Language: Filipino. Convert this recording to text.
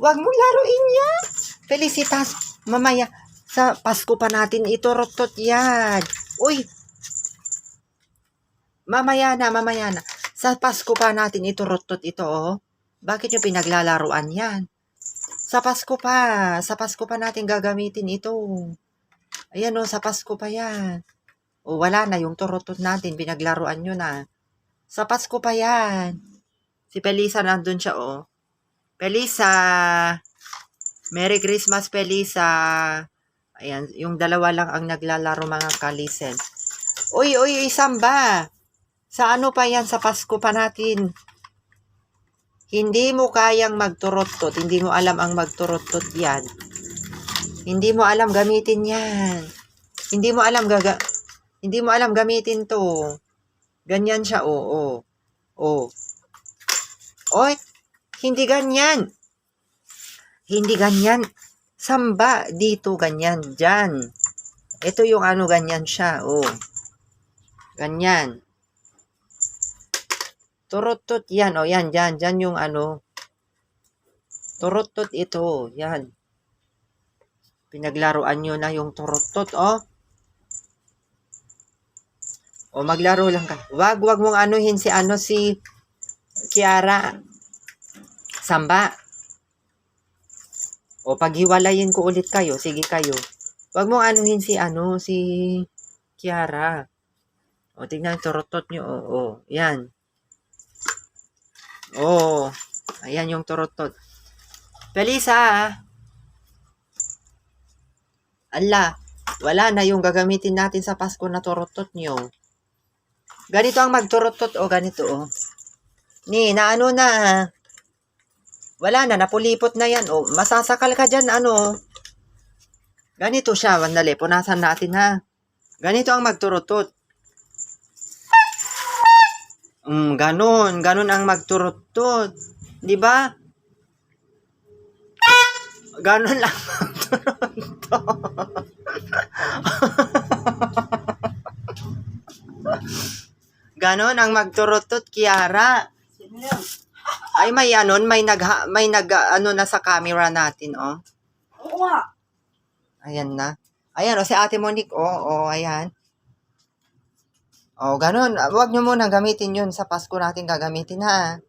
Huwag mong laruin yan. Felicitas, mamaya, sa Pasko pa natin ito, rotot yan. Uy, mamaya na, mamaya na. Sa Pasko pa natin ito, rotot ito, oh. Bakit nyo pinaglalaruan yan? Sa Pasko pa, sa Pasko pa natin gagamitin ito. Ayan, oh, sa Pasko pa yan. O, wala na yung turotot natin, pinaglaruan nyo na. Sa Pasko pa yan. Si Pelisa nandun siya, oh. Pelisa! Merry Christmas, Pelisa! Ayan, yung dalawa lang ang naglalaro mga kalisen. Uy, uy, uy, Samba! Sa ano pa yan, sa Pasko pa natin? Hindi mo kayang magturotot, hindi mo alam ang magturotot yan. Hindi mo alam gamitin yan. Hindi mo alam gaga... Hindi mo alam gamitin to. Ganyan siya, oo. Oh. Oy, hindi ganyan. Hindi ganyan. Samba, dito, ganyan, dyan. Ito yung ano, ganyan siya, oh. Ganyan. Turutot yan, oh, yan, dyan, dyan yung ano. Turutot ito, yan. Pinaglaruan nyo na yung turutot, oh. O maglaro lang ka. Wag, wag mong anuhin si ano si Kiara. Samba. O paghiwalayin ko ulit kayo, sige kayo. Wag mong anuhin si ano si Kiara. O tingnan turotot nyo. O, o yan. O, ayan yung turotot. Pelisa. Ala, wala na yung gagamitin natin sa Pasko na turotot nyo. Ganito ang magturotot o ganito o. Ni, na ano na. Wala na, napulipot na yan. O, masasakal ka dyan, ano. Ganito siya, mandali. Punasan natin ha. Ganito ang magturotot. Mm, ganon. Ganon ang magturotot. Di ba? Ganon lang magturotot. Ganon ang magturotot, Kiara. Sino? Ay, may ano, may nag, may nag, ano na sa camera natin, oh. Oo nga. Ayan na. Ayan, oh, si Ate Monique, oh, oh, ayan. Oh, ganun. Huwag nyo muna gamitin yun sa Pasko natin gagamitin, ha.